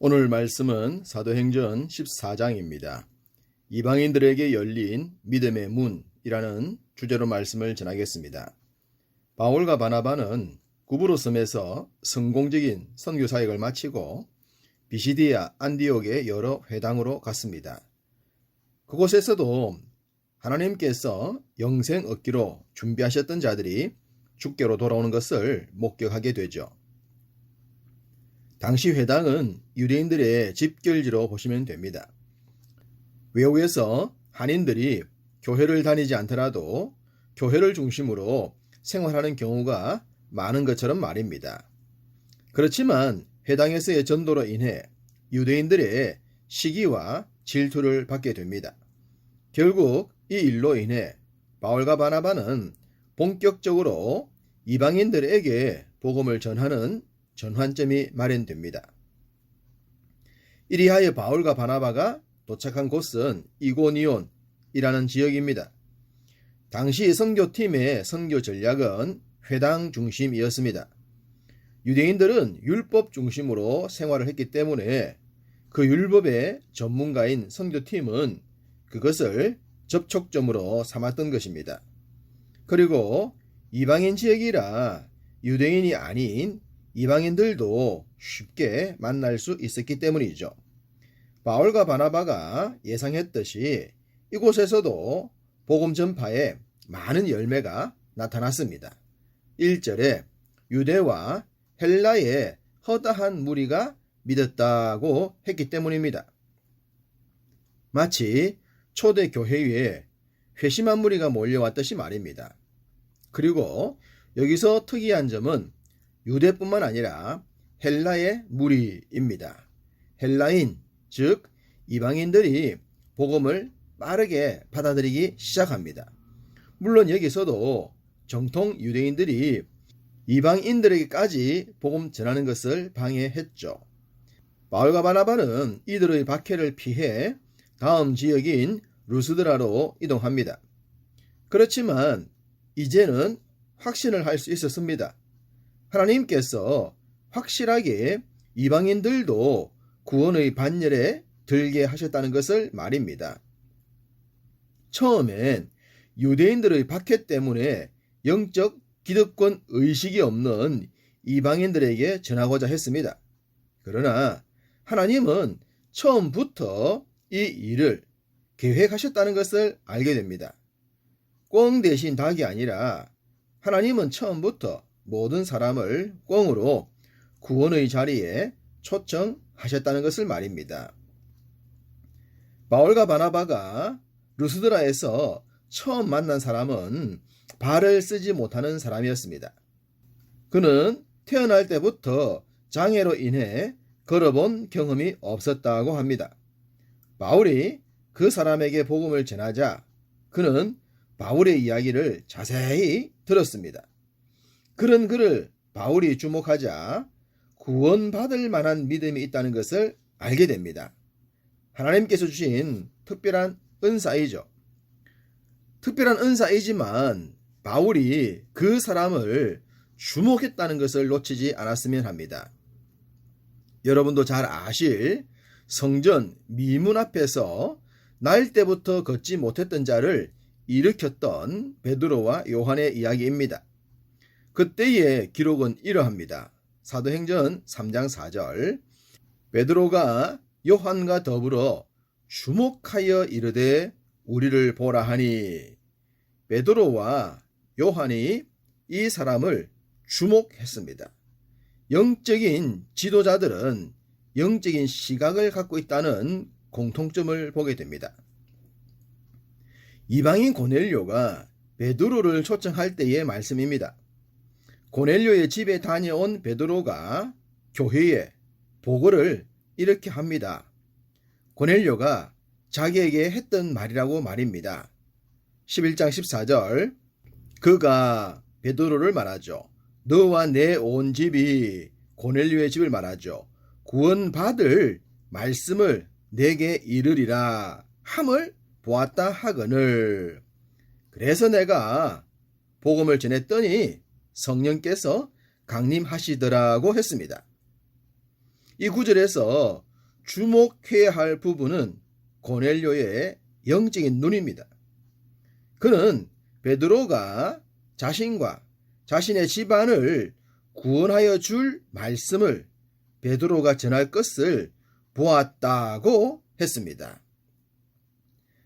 오늘 말씀은 사도행전 14장입니다. 이방인들에게 열린 믿음의 문이라는 주제로 말씀을 전하겠습니다. 바울과 바나바는 구브로 섬에서 성공적인 선교 사역을 마치고 비시디아 안디옥의 여러 회당으로 갔습니다. 그곳에서도 하나님께서 영생 얻기로 준비하셨던 자들이 주께로 돌아오는 것을 목격하게 되죠. 당시 회당은 유대인들의 집결지로 보시면 됩니다. 외국에서 한인들이 교회를 다니지 않더라도 교회를 중심으로 생활하는 경우가 많은 것처럼 말입니다. 그렇지만 회당에서의 전도로 인해 유대인들의 시기와 질투를 받게 됩니다. 결국 이 일로 인해 바울과 바나바는 본격적으로 이방인들에게 복음을 전하는 전환점이 마련됩니다. 이리하여 바울과 바나바가 도착한 곳은 이고니온이라는 지역입니다. 당시 선교팀의 선교 전략은 회당 중심이었습니다. 유대인들은 율법 중심으로 생활을 했기 때문에 그 율법의 전문가인 선교팀은 그것을 접촉점으로 삼았던 것입니다. 그리고 이방인 지역이라 유대인이 아닌 이방인들도 쉽게 만날 수 있었기 때문이죠. 바울과 바나바가 예상했듯이 이곳에서도 복음 전파에 많은 열매가 나타났습니다. 1절에 유대와 헬라의 허다한 무리가 믿었다고 했기 때문입니다. 마치 초대 교회에 회심한 무리가 몰려왔듯이 말입니다. 그리고 여기서 특이한 점은 유대뿐만 아니라 헬라의 무리입니다. 헬라인, 즉 이방인들이 복음을 빠르게 받아들이기 시작합니다. 물론 여기서도 정통 유대인들이 이방인들에게까지 복음 전하는 것을 방해했죠. 바울과 바나바는 이들의 박해를 피해 다음 지역인 루스드라로 이동합니다. 그렇지만 이제는 확신을 할 수 있었습니다. 하나님께서 확실하게 이방인들도 구원의 반열에 들게 하셨다는 것을 말입니다. 처음엔 유대인들의 박해 때문에 영적 기득권 의식이 없는 이방인들에게 전하고자 했습니다. 그러나 하나님은 처음부터 이 일을 계획하셨다는 것을 알게 됩니다. 꽁 대신 닭이 아니라 하나님은 처음부터 모든 사람을 꽁으로 구원의 자리에 초청하셨다는 것을 말입니다. 바울과 바나바가 루스드라에서 처음 만난 사람은 발을 쓰지 못하는 사람이었습니다. 그는 태어날 때부터 장애로 인해 걸어본 경험이 없었다고 합니다. 바울이 그 사람에게 복음을 전하자 그는 바울의 이야기를 자세히 들었습니다. 그런 그를 바울이 주목하자 구원받을 만한 믿음이 있다는 것을 알게 됩니다. 하나님께서 주신 특별한 은사이죠. 특별한 은사이지만 바울이 그 사람을 주목했다는 것을 놓치지 않았으면 합니다. 여러분도 잘 아실 성전 미문 앞에서 날 때부터 걷지 못했던 자를 일으켰던 베드로와 요한의 이야기입니다. 그때의 기록은 이러합니다. 사도행전 3장 4절 베드로가 요한과 더불어 주목하여 이르되 우리를 보라 하니 베드로와 요한이 이 사람을 주목했습니다. 영적인 지도자들은 영적인 시각을 갖고 있다는 공통점을 보게 됩니다. 이방인 고넬료가 베드로를 초청할 때의 말씀입니다. 고넬료의 집에 다녀온 베드로가 교회에 보고를 이렇게 합니다. 고넬료가 자기에게 했던 말이라고 말입니다. 11장 14절 그가 베드로를 말하죠. 너와 내 온 집이 고넬료의 집을 말하죠. 구원받을 말씀을 내게 이르리라 함을 보았다 하거늘 그래서 내가 복음을 전했더니 성령께서 강림하시더라고 했습니다. 이 구절에서 주목해야 할 부분은 고넬료의 영적인 눈입니다. 그는 베드로가 자신과 자신의 집안을 구원하여 줄 말씀을 베드로가 전할 것을 보았다고 했습니다.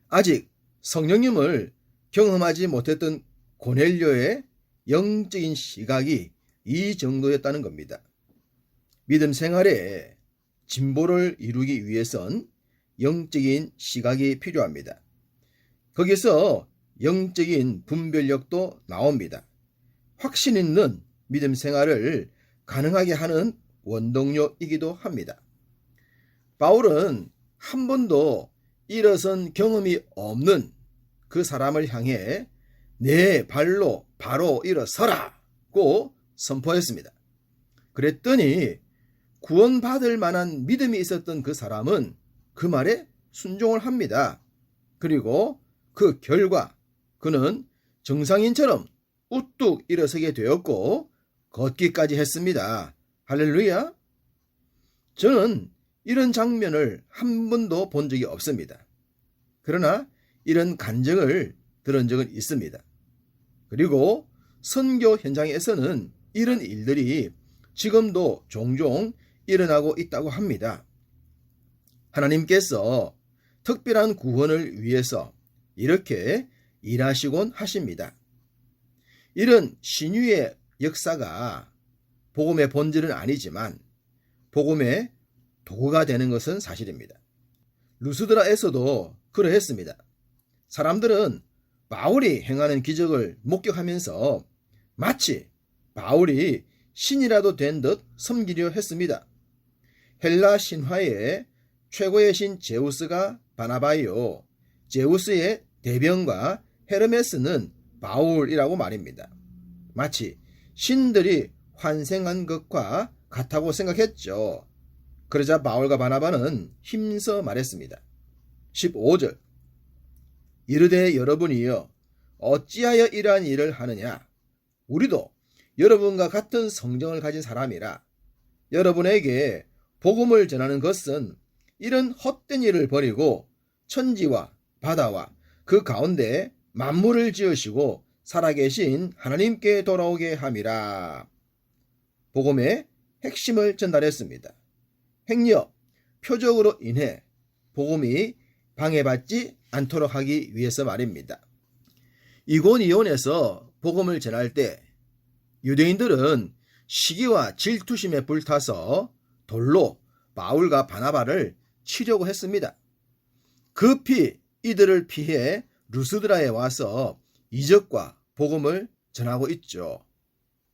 아직 성령님을 경험하지 못했던 고넬료의 영적인 시각이 이 정도였다는 겁니다. 믿음 생활에 진보를 이루기 위해선 영적인 시각이 필요합니다. 거기서 영적인 분별력도 나옵니다. 확신 있는 믿음 생활을 가능하게 하는 원동력이기도 합니다. 바울은 한 번도 일어선 경험이 없는 그 사람을 향해 내 발로 바로 일어서라고 선포했습니다. 그랬더니 구원받을 만한 믿음이 있었던 그 사람은 그 말에 순종을 합니다. 그리고 그 결과 그는 정상인처럼 우뚝 일어서게 되었고 걷기까지 했습니다. 할렐루야. 저는 이런 장면을 한 번도 본 적이 없습니다. 그러나 이런 간증을 들은 적은 있습니다. 그리고 선교 현장에서는 이런 일들이 지금도 종종 일어나고 있다고 합니다. 하나님께서 특별한 구원을 위해서 이렇게 일하시곤 하십니다. 이런 신유의 역사가 복음의 본질은 아니지만 복음의 도구가 되는 것은 사실입니다. 루스드라에서도 그러했습니다. 사람들은 바울이 행하는 기적을 목격하면서 마치 바울이 신이라도 된 듯 섬기려 했습니다. 헬라 신화의 최고의 신 제우스가 바나바이요. 제우스의 대변과 헤르메스는 바울이라고 말입니다. 마치 신들이 환생한 것과 같다고 생각했죠. 그러자 바울과 바나바는 힘써 말했습니다. 15절 이르되 여러분이여 어찌하여 이러한 일을 하느냐 우리도 여러분과 같은 성정을 가진 사람이라 여러분에게 복음을 전하는 것은 이런 헛된 일을 버리고 천지와 바다와 그 가운데 만물을 지으시고 살아계신 하나님께 돌아오게 함이라. 복음의 핵심을 전달했습니다. 행력, 표적으로 인해 복음이 방해받지 않도록 하기 위해서 말입니다. 이곤이온에서 복음을 전할 때 유대인들은 시기와 질투심에 불타서 돌로 바울과 바나바를 치려고 했습니다. 급히 이들을 피해 루스드라에 와서 이적과 복음을 전하고 있죠.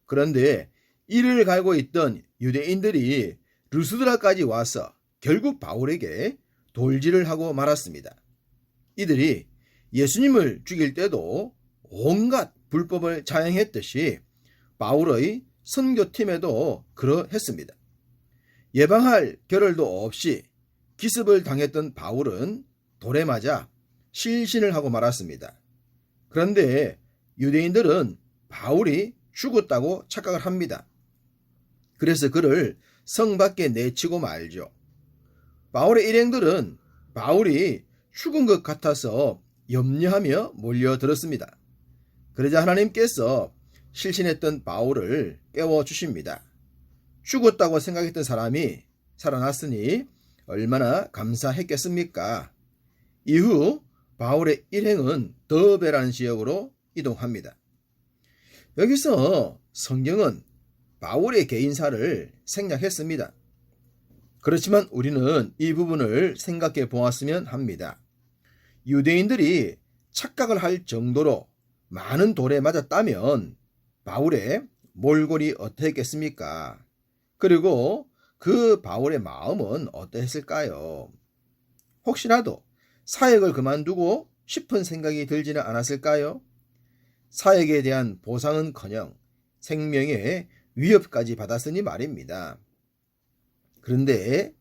그런데 이를 갈고 있던 유대인들이 루스드라까지 와서 결국 바울에게 돌질을 하고 말았습니다. 이들이 예수님을 죽일 때도 온갖 불법을 자행했듯이 바울의 선교팀에도 그러했습니다. 예방할 겨를도 없이 기습을 당했던 바울은 돌에 맞아 실신을 하고 말았습니다. 그런데 유대인들은 바울이 죽었다고 착각을 합니다. 그래서 그를 성 밖에 내치고 말죠. 바울의 일행들은 바울이 죽은 것 같아서 염려하며 몰려들었습니다. 그러자 하나님께서 실신했던 바울을 깨워 주십니다. 죽었다고 생각했던 사람이 살아났으니 얼마나 감사했겠습니까? 이후 바울의 일행은 더베라는 지역으로 이동합니다. 여기서 성경은 바울의 개인사를 생략했습니다. 그렇지만 우리는 이 부분을 생각해 보았으면 합니다. 유대인들이 착각을 할 정도로 많은 돌에 맞았다면 바울의 몰골이 어떠했겠습니까? 그리고 그 바울의 마음은 어떠했을까요? 혹시라도 사역을 그만두고 싶은 생각이 들지는 않았을까요? 사역에 대한 보상은커녕 생명의 위협까지 받았으니 말입니다. 그런데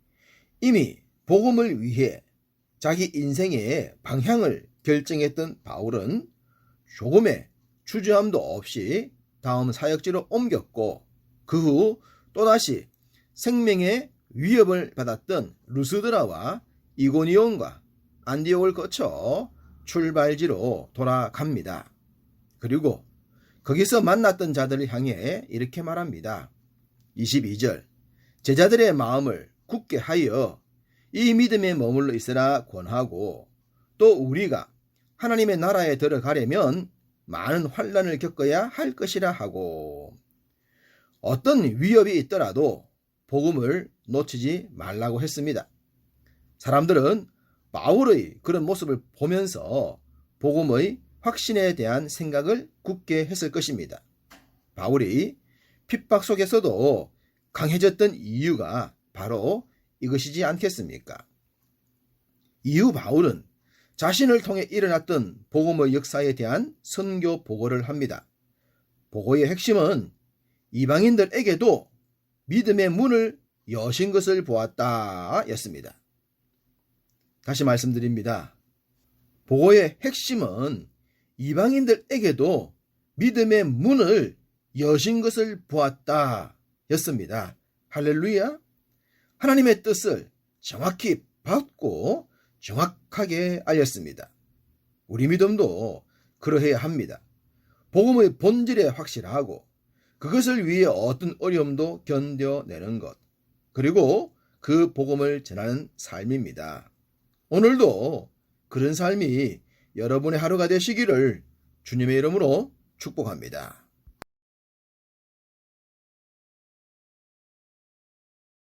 이미 복음을 위해 자기 인생의 방향을 결정했던 바울은 조금의 주저함도 없이 다음 사역지로 옮겼고 그 후 또다시 생명의 위협을 받았던 루스드라와 이고니온과 안디옥을 거쳐 출발지로 돌아갑니다. 그리고 거기서 만났던 자들을 향해 이렇게 말합니다. 22절 제자들의 마음을 굳게 하여 이 믿음에 머물러 있으라 권하고 또 우리가 하나님의 나라에 들어가려면 많은 환란을 겪어야 할 것이라 하고 어떤 위협이 있더라도 복음을 놓치지 말라고 했습니다. 사람들은 바울의 그런 모습을 보면서 복음의 확신에 대한 생각을 굳게 했을 것입니다. 바울이 핍박 속에서도 강해졌던 이유가 바로 이것이지 않겠습니까? 이후 바울은 자신을 통해 일어났던 복음의 역사에 대한 선교 보고를 합니다. 보고의 핵심은 이방인들에게도 믿음의 문을 여신 것을 보았다 였습니다. 다시 말씀드립니다. 보고의 핵심은 이방인들에게도 믿음의 문을 여신 것을 보았다 였습니다. 할렐루야! 하나님의 뜻을 정확히 받고 정확하게 알렸습니다. 우리 믿음도 그러해야 합니다. 복음의 본질에 확실하고 그것을 위해 어떤 어려움도 견뎌내는 것. 그리고 그 복음을 전하는 삶입니다. 오늘도 그런 삶이 여러분의 하루가 되시기를 주님의 이름으로 축복합니다.